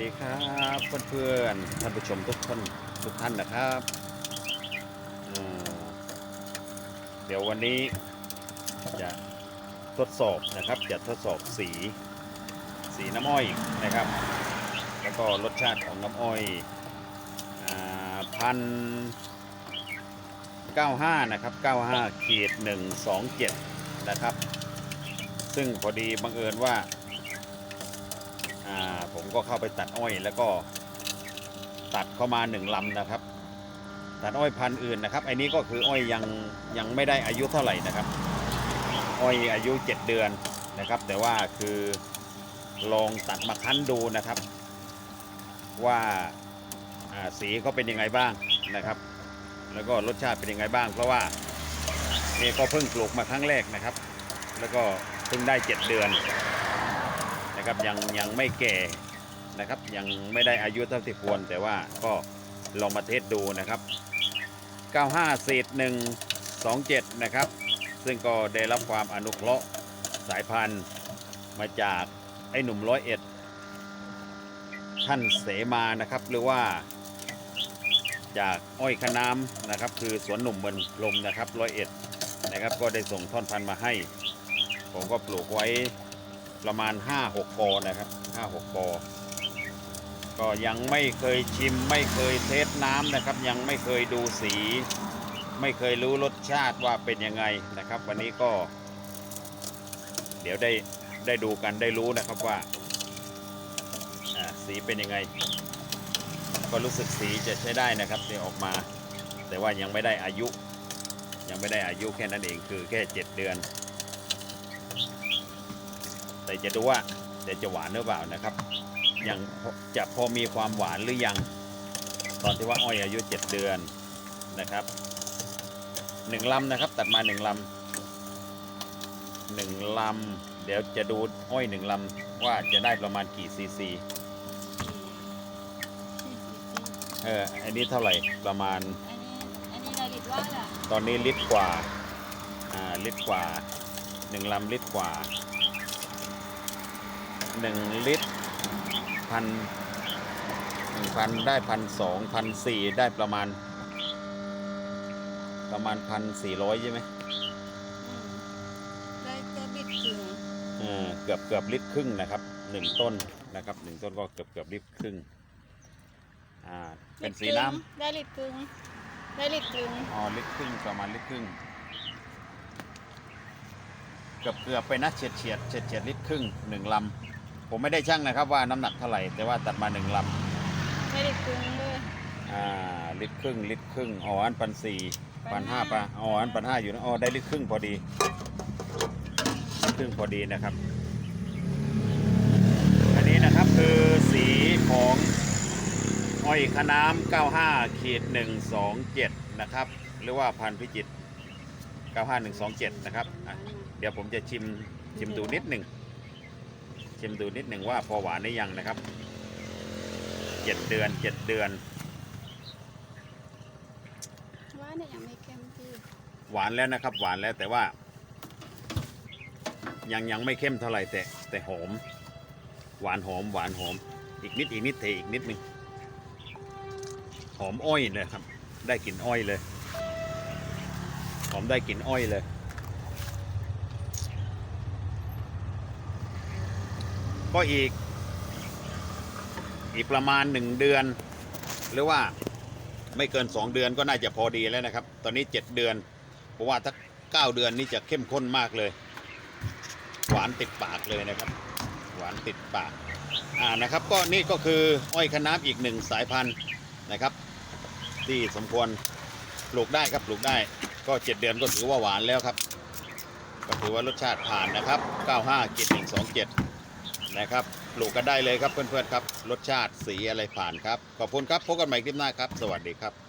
ดีครับเพื่อนๆท่านผู้ชมทุกท่านทุกท่านนะครับเดี๋ยววันนี้จะทดสอบนะครับจะทดสอบสีสีน้ำอ้อยนะครับ แล้วก็รสชาติของน้ำอ้อยพันเก้าห้านะครับเก้าห้าขีดหนึ่งสองเจ็ดนะครับ ซึ่งพอดีบังเอิญว่า ผมก็เข้าไปตัดอ้อยแล้วก็ตัดเข้ามาหนึ่งลำนะครับ ตัดอ้อยพันธุ์อื่นนะครับไอ้นี้ก็คืออ้อยยังยังไม่ได้อายุเท่าไหร่นะครับ อ้อยอายุ 7 เดือนนะครับ แต่ว่าคือลองตัดมาคั้นดูนะครับ ว่าสีเขาเป็นยังไงบ้างนะครับ แล้วก็รสชาติเป็นยังไงบ้าง เพราะว่านี่ก็เพิ่งปลูกมาครั้งแรกนะครับ แล้วก็เพิ่งได้ 7 เดือน นะครับยังยังไม่แก่นะครับยังไม่ได้อายุเท่าที่ควร แต่ว่าก็ลองมาเทสดูนะครับ 95เศษ1 27 นะครับ ซึ่งก็ได้รับความอนุเคราะห์สายพันธุ์มาจากไอ้หนุ่มร้อยเอ็ดท่านเสมานะครับ หรือว่า จากอ้อยขนามนะครับ คือสวนหนุ่มเมืองลมนะครับร้อยเอ็ดนะครับ ก็ได้ส่งท่อนพันธุ์มาให้ ผมก็ปลูกไว้ ประมาณ 5-6กอนะครับ5-6กอก็ยังไม่เคยชิมไม่เคยเทสน้ำนะครับ ยังไม่เคยดูสี ไม่เคยรู้รสชาติว่าเป็นยังไงนะครับ วันนี้ก็ เดี๋ยวได้ได้ดูกันได้รู้นะครับว่าสีเป็นยังไง ก็รู้สึกสีจะใช้ได้นะครับที่ออกมา แต่ว่ายังไม่ได้อายุ ยังไม่ได้อายุแค่นั้นเองคือแค่ 7 เดือน แต่จะดูว่าจะจะหวานหรือเปล่านะครับ ยังพอจะพอมีความหวานหรือยัง ตอนที่ว่าอ้อยอายุ 7 เดือนนะครับหนึ่งลำนะครับ ตัดมาหนึ่งลำหนึ่งลำเดี๋ยวจะดูอ้อยหนึ่งลำว่าจะได้ประมาณกี่ซีซีเอออันนี้เท่าไหร่ประมาณ อันนี้อันนี้เราลิดว่าล่ะตอนนี้ลิตรกว่าอ่าลิตรกว่าหนึ่งลำลิตรกว่า หนึ่งลิตรพันหนึ่งพันได้พันสองพันสี่ได้ประมาณ ประมาณพันสี่ร้อยใช่ไหมได้จะบิดถึงเออเกือบเกือบลิตรครึ่งนะครับหนึ่งต้นนะครับหนึ่งต้นก็เกือบเกือบลิตรครึ่งอ่าเป็นสีน้ำได้ลิดกึ่งได้ลิดกึ่งอ๋อลิตรครึ่งประมาณลิตรครึ่งเกือบเกือบไปนะเฉียดเฉียดเฉียดเฉียดลิตรครึ่งหนึ่งลำ ผมไม่ได้ชั่งนะครับว่าน้ำหนักเท่าไหร่ แต่ว่าตัดมาหนึ่งลได้ลิดกึ่งเลยำอ่าลิตรครึ่งลิตรครึ่งอ๋ออันปันสี่ปันห้าปะอ๋ออันปันห้าอยู่นะอ๋อได้ลิตรครึ่งพอดีลิตรครึ่งพอดีนะครับ อันนี้นะครับคือสีของอ้อยขน้ำ95ขีด127 นะครับ หรือว่าพันธุ์พิจิตร95127 นะครับอะเดี๋ยวผมจะชิมชิมดูนิดหนึ่ง ชิมดูนิดหนึ่งว่าพอหวานหรือยังนะครับ7เดือน7เดือนว่าเนี่ยยังไม่เค็มพี่หวานแล้วนะครับ หวานแล้วแต่ว่า ยังยังไม่เข้มเท่าไหร่แต่แต่หอม หวานหอมหวานหอม อีกนิดอีกนิดเทอีกนิดหนึงหอมอ้อยเลยครับ ได้กลิ่นอ้อยเลย หอมได้กลิ่นอ้อยเลย ก็อีก อีกประมาณหนึ่งเดือน หรือว่าไม่เกินสองเดือนก็น่าจะพอดีแล้วนะครับ ตอนนี้เจ็ดเดือน เพราะว่าถ้าเก้าเดือนนี่จะเข้มข้นมากเลย หวานติดปากเลยนะครับ หวานติดปากอ่านะครับ ก็นี่ก็คืออ้อยคะน้าอีกหนึ่งสายพันธุ์นะครับ ที่สมควรปลูกได้ครับปลูกได้ก็เจ็ดเดือนก็ถือว่าหวานแล้วครับ ก็ถือว่ารสชาติผ่านนะครับ 95กิน127 นะครับปลูกกันได้เลยครับเพื่อนๆครับ รสชาติสีอะไรผ่านครับ ขอบคุณครับพบกันใหม่คลิปหน้าครับ สวัสดีครับ